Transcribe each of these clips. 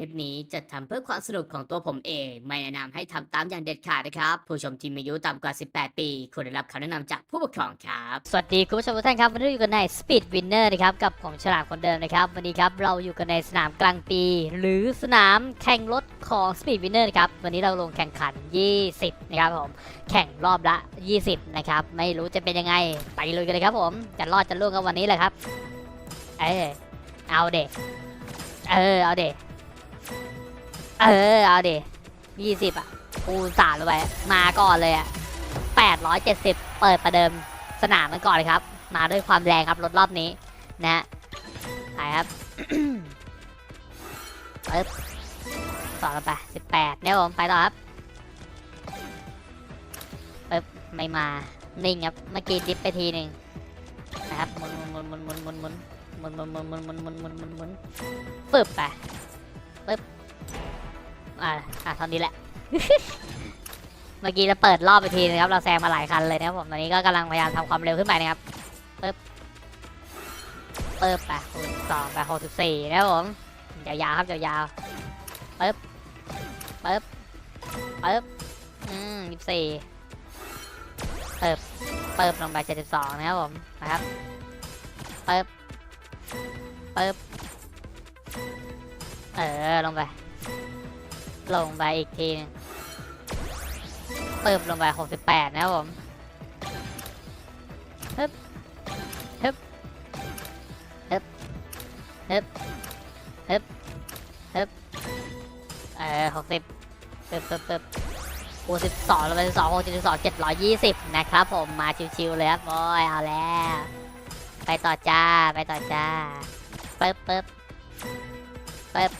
ลิปนี้จะทำเพื่อความสนุกของตัวผมเอง ไม่แนะนำให้ทำตามอย่างเด็ดขาดนะครับ ผู้ชมที่มีอายุต่ำกว่า 18 ปีควรได้รับคำแนะนำจากผู้ปกครองครับ สวัสดีคุณผู้ชมทุกท่านครับวันนี้อยู่กันใน Speed Winner นะครับ กับผมฉลามคนเดิมนะครับ วันนี้ครับเราอยู่กันในสนามกลางปี หรือสนามแข่งรถของ Speed Winner นะครับวันนี้เราลงแข่งขัน 20 นะครับผมแข่งรอบละ 20 นะครับไม่รู้จะเป็นยังไงไปลุยกันเลยครับผมจะรอดจะล่วงกันวันนี้แหละครับเออเอาเด็กเออเอาเด็ก เออ เอาด็ยี่สิบอะ กูสาดลงไป มาก่อนเลยอะแปดร้อยเจ็ดสิบเปิดประเดิมสนามกันก่อนเลยครับ มาด้วยความแรงครับรถรอบนี้นะฮะไปครับปึ๊บต่อไปสิบแปดเนี่ยผมไปต่อครับปึ๊บไม่มา นิ่งครับ เมื่อกี้ดิฟไปทีหนึ่งนะครับหมุนหมุนหมุนหมุนหมุนหมุนหมุนหมุนหมุนหมุนหมุนหมุนหมุนหมุนหมุนฟึบไปปึ๊บ อ่าอะเท่านี้แหละ เมื่อกี้เราเปิดรอบไปทีนะครับ เราแซงมาหลายคันเลยนะครับผม ตอนนี้ก็กำลังพยายามทำความเร็วขึ้นไปนะครับปึ๊บปึ๊บไปคูณสองไปหกสิบสี่นะครับผมยาวๆครับยาวๆปึ๊บปึ๊บปึ๊บอืมยี่สิบสี่เปิบเปิบลงไปเจ็ดสิบสองนะครับผมนะครับเปิบเปิบเออลงไป ลงไปอีกทีหนึงเปิบลงไปหกสิบแปดนะครับผมฮึบฮึบฮึบฮึบฮึบฮึบเออหกสิบปึ๊บปึ๊บปึ๊บโอ้สิบสองลงไปสิบสองหกสิบสองเจ็ดร้อยยี่สิบนะครับผมมาชิวๆเลยครับบอยเอาแล้ว ไปต่อจ้าไปต่อจ้าปึ๊บปึ๊บปึ๊บ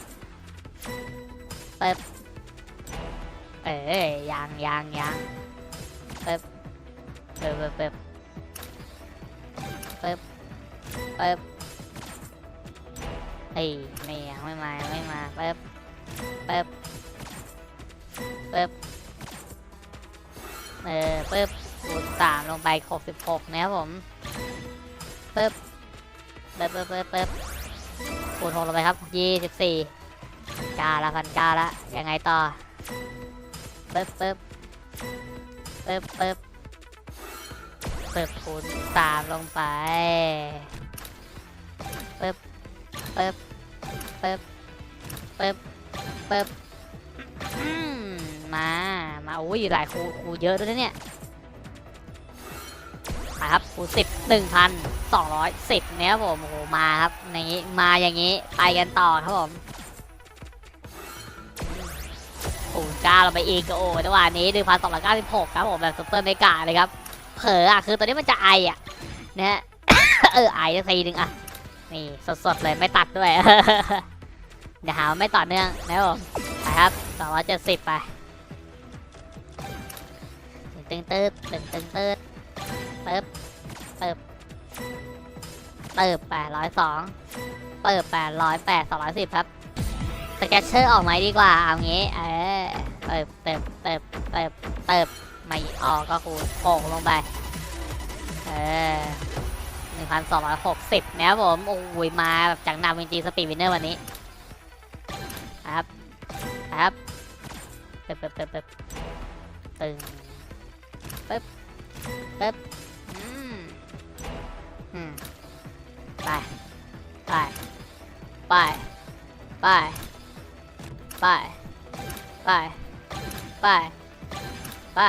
ปึ๊บ อ้ยยังยังยังปึ๊บปึ๊บปึ๊บปึ๊บปึ๊บปึ๊บเฮ้ยไม่ยังไม่มาไม่มาปึ๊บปึ๊บปึ๊บเออปึ๊บคูณสามลงไปหกสิบหกนะครับผมปึ๊บปึ๊บปึ๊บเป๊บคูณหกลงไปครับยี่สิบสี่กาละพันกาละยังไงต่อ ปึ๊บปึ๊บปึ๊บปึ๊บปึ๊บคูณสามลงไปปึ๊บปึ๊บปึ๊บปึ๊บปึ๊บมา มาอุ้ยหลายครูครูเยอะด้วยนะเนี่ยมาครับครูสิบหนึ่งพันสองร้อยสิบเนี่ยครับผมโอ้โหมาครับอย่างนี้มาอย่างนี้ไปกันต่อครับผม โอ้ก้าเราไปอีกก็โอ้จังหวะนี้หนึ่งพันสองร้อยเก้าสิบหกครับผมแบบซุปเปอร์เมกาเลยครับ เผลออะคือตอนนี้มันจะไออะนะฮะเออไอสักทีหนึ่งอะ นี่สดๆเลยไม่ตัดด้วยเดี๋ยวหาไม่ต่อเนื่องนะครับผมไปครับสองร้อยเจ็ดสิบไปตึงตืดตึงตึงตืดเปิบเปิบเปิบแปดร้อยสองเปิบแปดร้อยแปดสองร้อยสิบครับสเก็ตเชอร์ออกไหมดีกว่า เอางี้ เออ เปิบเปิบเปิบเปิบเปิบไม่ออกก็คูณโป่งลงไปเออหนึ่งพันสองร้อยหกสิบนะครับผมโอ้ยมาแบบจากนำจริงๆสปีดวินเนอร์วันนี้ครับครับเปิบเปิบเปิบเปิบตึงปึ๊บปึ๊บอืมอืมไปไปไปไปไปไป ไป ไป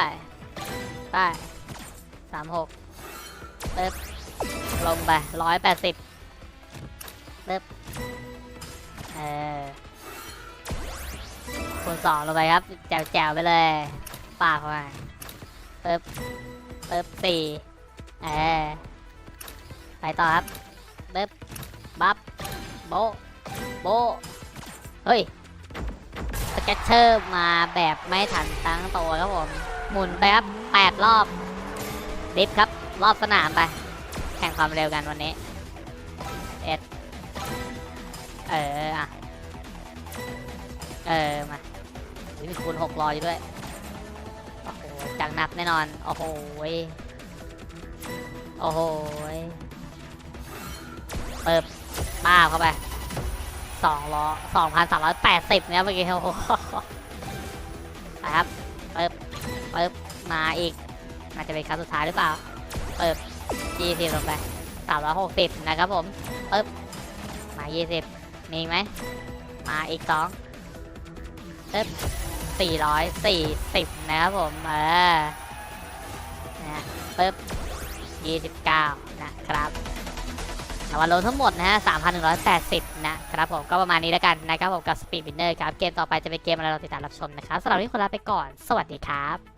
ไปสามหกปึ๊บลงไปร้อยแปดสิบปึ๊บเออคูณสองลงไปครับ แจวๆไปเลย ปากเขามาปึ๊บปึ๊บสี่เออไปต่อครับปึ๊บบับโบโบเฮ้ย สเก็ตเชอร์มาแบบไม่ทันตั้งตัวครับผม หมุนไปครับแปดรอบ ดิฟครับ รอบสนามไป แข่งความเร็วกันวันนี้เอ็ดเอออะเออ มาอุ๊ยมีคูณหกรออยู่ด้วย โอ้โหจังหนักแน่นอน โอ้โหโอ้โหเปิบป้าเข้าไป สองร้อยสองพันสามร้อยแปดสิบเนี่ยเมื่อกี้โอ้โหไปครับเปิบเปิบมาอีกอาจจะเป็นครั้งสุดท้ายหรือเปล่าเปิบยี่สิบลงไปสามร้อยหกสิบนะครับผมเปิบมายี่สิบมีไหมมาอีกสองเปิบสี่ร้อยสี่สิบนะครับผมเออนะเปิบยี่สิบเก้านะครับ แต่วันลงทั้งหมดนะฮะ3,180 นะครับผมก็ประมาณนี้แล้วกันนะครับผมกับ Speed Winner ครับ เกมต่อไปจะเป็นเกมอะไรเราติดตามรับชมนะครับสำหรับวันนี้คนลาไปก่อน สวัสดีครับ